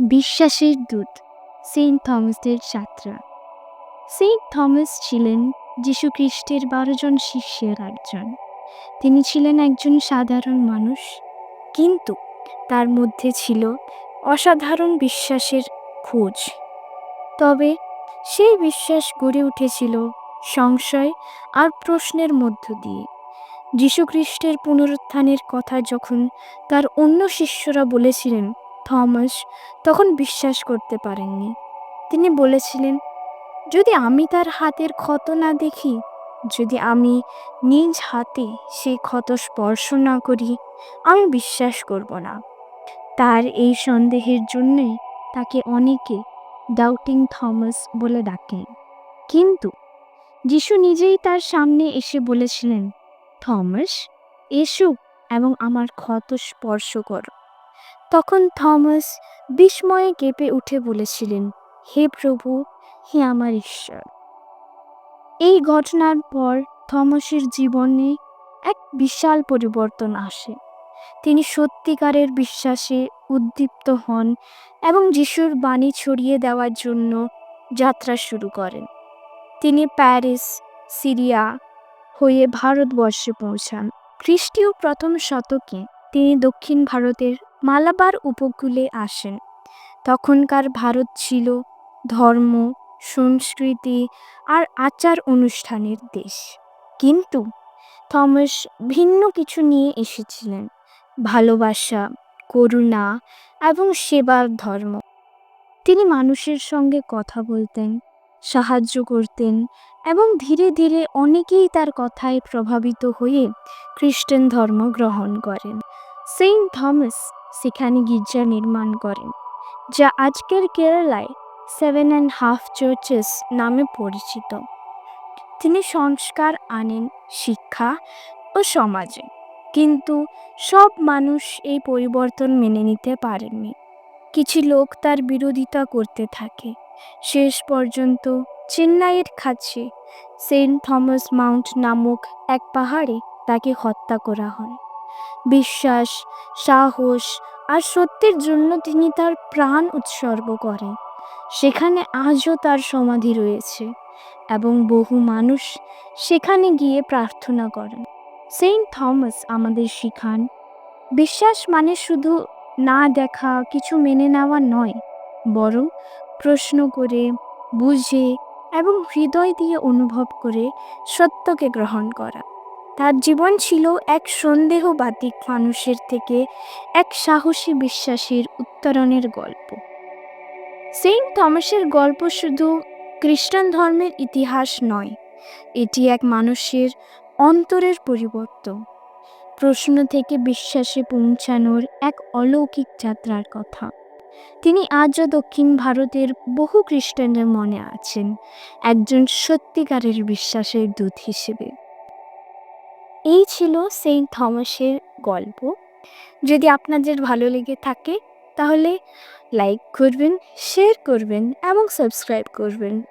বিশ্বাসের দূত, সেন্ট থমাসের যাত্রা সেন্ট থমাস ছিলেন যীশুখ্রিস্টের বারোজন শিষ্যের একজন। তিনি ছিলেন একজন সাধারণ মানুষ, কিন্তু তার মধ্যে ছিল অসাধারণ বিশ্বাসের খোঁজ। তবে সেই বিশ্বাস গড়ে উঠেছিল সংশয় আর প্রশ্নের মধ্য দিয়ে। যীশুখ্রিস্টের পুনরুত্থানের কথা যখন তার অন্য শিষ্যরা বলেছিলেন থমাস তখন বিশ্বাস করতে পারেননি। তিনি বলেছিলেন, যদি আমি তার হাতের ক্ষত না দেখি, যদি আমি নিজ হাতে সেই ক্ষত স্পর্শ না করি, আমি বিশ্বাস করব না। তার এই সন্দেহের জন্যই তাকে অনেকে ডাউটিং থমাস বলে ডাকেন। কিন্তু যিশু নিজেই তার সামনে এসে বলেছিলেন, থমাস, এসো এবং আমার ক্ষত স্পর্শ করো। তখন থমাস বিস্ময়ে কেঁপে উঠে বলেছিলেন, হে প্রভু, হে আমার ঈশ্বর। এই ঘটনার পর থমাসের জীবনে এক বিশাল পরিবর্তন আসে। তিনি সত্যিকারের বিশ্বাসে উদ্দীপ্ত হন এবং যিশুর বাণী ছড়িয়ে দেওয়ার জন্য যাত্রা শুরু করেন। তিনি প্যারিস, সিরিয়া হয়ে ভারতবর্ষে পৌঁছান। খ্রিস্টীয় প্রথম শতকে তিনি দক্ষিণ ভারতের মালাবার উপকূলে আসেন। তখনকার ভারত ছিল ধর্ম, সংস্কৃতি আর আচার অনুষ্ঠানের দেশ। কিন্তু থমাস ভিন্ন কিছু নিয়ে এসেছিলেন। ভালোবাসা, করুণা এবং সেবার ধর্ম। তিনি মানুষের সঙ্গে কথা বলতেন, সাহায্য করতেন এবং ধীরে ধীরে অনেকেই তার কথায় প্রভাবিত হয়ে খ্রিস্টান ধর্ম গ্রহণ করেন। সেন্ট থমাস সেখানে গির্জা নির্মাণ করেন, যা আজকের কেরালায় সেভেন অ্যান্ড হাফ চার্চেস নামে পরিচিত। তিনি সংস্কার আনেন শিক্ষা ও সমাজে, কিন্তু সব মানুষ এই পরিবর্তন মেনে নিতে পারেননি। কিছু লোক তার বিরোধিতা করতে থাকে। শেষ পর্যন্ত চেন্নাইয়ের কাছে সেন্ট থমাস মাউন্ট নামক এক পাহাড়ে তাকে হত্যা করা হয়। বিশ্বাস, সাহস আর সত্যের জন্য তিনি তার প্রাণ উৎসর্গ করেন। সেখানে আজও তার সমাধি রয়েছে এবং বহু মানুষ সেখানে গিয়ে প্রার্থনা করেন। সেন্ট থমাস আমাদের শিখান, বিশ্বাস মানে শুধু না দেখা, কিছু মেনে নেওয়া নয়, বরং প্রশ্ন করে, বুঝে এবং হৃদয় দিয়ে অনুভব করে সত্যকে গ্রহণ করা। তার জীবন ছিল এক সন্দেহবাতিক মানুষের থেকে এক সাহসী বিশ্বাসের উত্তরণের গল্প। সেন্ট থমাসের গল্প শুধু খ্রিস্টান ধর্মের ইতিহাস নয়, এটি এক মানুষের অন্তরের পরিবর্তন। প্রশ্ন থেকে বিশ্বাসে পৌঁছানোর এক অলৌকিক যাত্রার কথা। তিনি আজও দক্ষিণ ভারতের বহু খ্রিস্টানদের মনে আছেন, একজন সত্যিকারের বিশ্বাসের দূত হিসেবে। এই ছিল সেন্ট থমাসের গল্প। যদি আপনাদের ভালো লেগে থাকে, তাহলে লাইক করবেন, শেয়ার করবেন এবং সাবস্ক্রাইব করবেন।